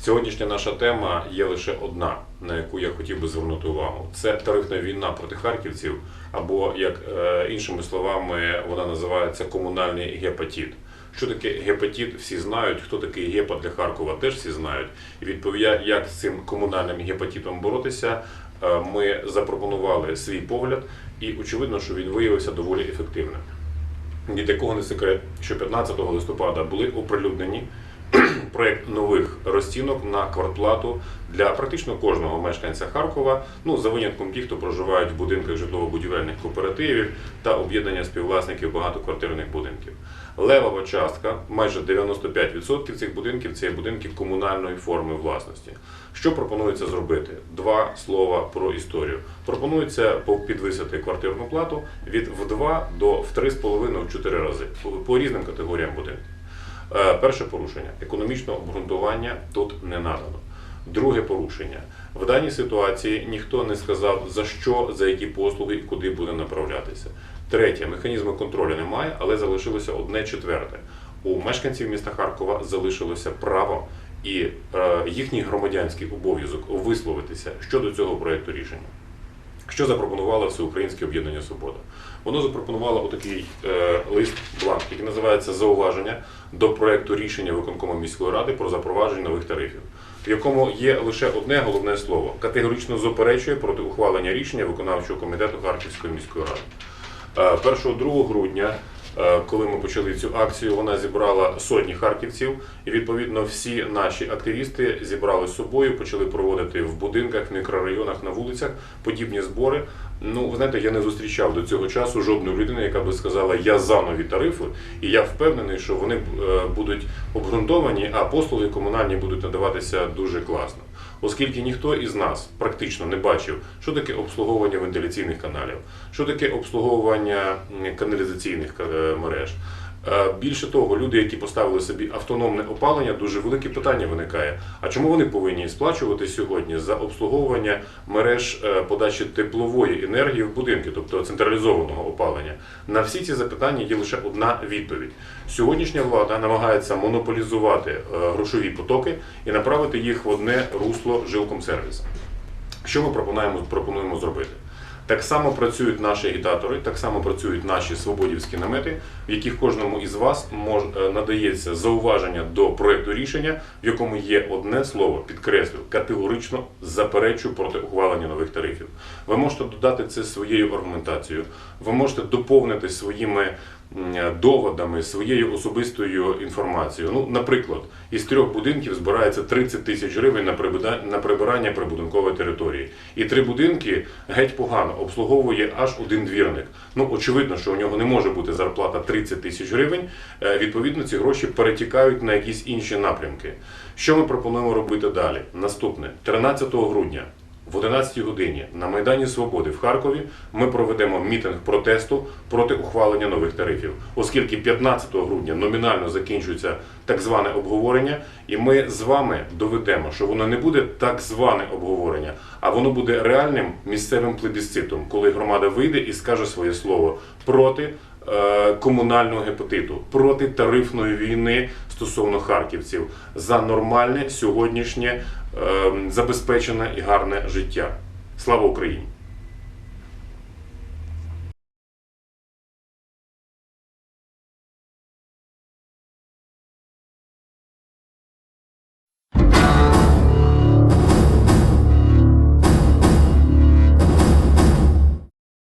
Сьогоднішня наша тема є лише одна, на яку я хотів би звернути увагу. Це тарифна війна проти харківців, або як е, іншими словами вона називається комунальний гепатит. Що таке гепатит, всі знають. Хто такий гепа для Харкова, теж всі знають. І відповідя, як з цим комунальним гепатитом боротися, е, ми запропонували свій погляд, і очевидно, що він виявився доволі ефективним. Ні для кого не секрет, що 15 листопада були оприлюднені проєкт нових розцінок на квартплату для практично кожного мешканця Харкова, ну за винятком тих, хто проживають в будинках житлово-будівельних кооперативів та об'єднання співвласників багатоквартирних будинків. Левова частка, майже 95% цих будинків це будинки комунальної форми власності. Що пропонується зробити? Два слова про історію. Пропонується підвисити квартирну плату від в 2 до в 3,5 в 4 рази по різним категоріям будинків. Е, Перше порушення економічного обґрунтування тут не надано. Друге порушення. В даній ситуації ніхто не сказав за що, за які послуги і куди буде направлятися. Третє, механізму контролю немає, але залишилося одне четверте. У мешканців міста Харкова залишилося право і е, їхній громадянський обов'язок висловитися щодо цього проекту рішення. Що запропонувало Всеукраїнське об'єднання Свобода? Воно запропонувало отакий е, лист який називається Зауваження до проекту рішення виконкому міської ради про запровадження нових тарифів, в якому є лише одне головне слово категорично заперечує проти ухвалення рішення виконавчого комітету Харківської міської ради. Е, 1-2 грудня, е, коли ми почали цю акцію, вона зібрала сотні харківців, і відповідно всі наші активісти зібрали з собою, почали проводити в будинках, в мікрорайонах, на вулицях подібні збори. Ну, ви знаєте, я не зустрічав до цього часу жодної людини, яка би сказала, я за нові тарифи, і я впевнений, що вони е, будуть обґрунтовані, а послуги комунальні будуть надаватися дуже класно. Оскільки ніхто із нас практично не бачив, що таке обслуговування вентиляційних каналів, що таке обслуговування каналізаційних е, мереж. Е, Більше того, люди, які поставили собі автономне опалення, дуже велике питання виникає. А чому вони повинні сплачувати сьогодні за обслуговування мереж е, подачі теплової енергії в будинки, тобто централізованого опалення? На всі ці запитання є лише одна відповідь. Сьогоднішня влада намагається монополізувати е, грошові потоки і направити їх в одне русло жилкомсервіса. Що ми пропонуємо, пропонуємо зробити? Так само працюють наші агітатори, так само працюють наші свободівські намети, в яких кожному із вас мож, е, надається зауваження до проекту рішення, в якому є одне слово, підкреслю, категорично заперечую проти ухвалення нових тарифів. Ви можете додати це своєю аргументацією, ви можете доповнити своїми доводами, своєю особистою інформацією. Ну, наприклад, із трьох будинків збирається 30 тисяч гривень на прибирання прибудинкової території. І три будинки геть погано обслуговує аж один двірник. Ну, очевидно, що у нього не може бути зарплата 30 тисяч гривень. Е, Відповідно, ці гроші перетікають на якісь інші напрямки. Що ми пропонуємо робити далі? Наступне 13 грудня. В 11 годині на Майдані Свободи в Харкові ми проведемо мітинг протесту проти ухвалення нових тарифів, оскільки 15 грудня номінально закінчується так зване обговорення, і ми з вами доведемо, що воно не буде так зване обговорення, а воно буде реальним місцевим плебісцитом, коли громада вийде і скаже своє слово проти комунального гепатиту, проти тарифної війни стосовно харківців за нормальне сьогоднішнє е, забезпечене і гарне життя. Слава Україні!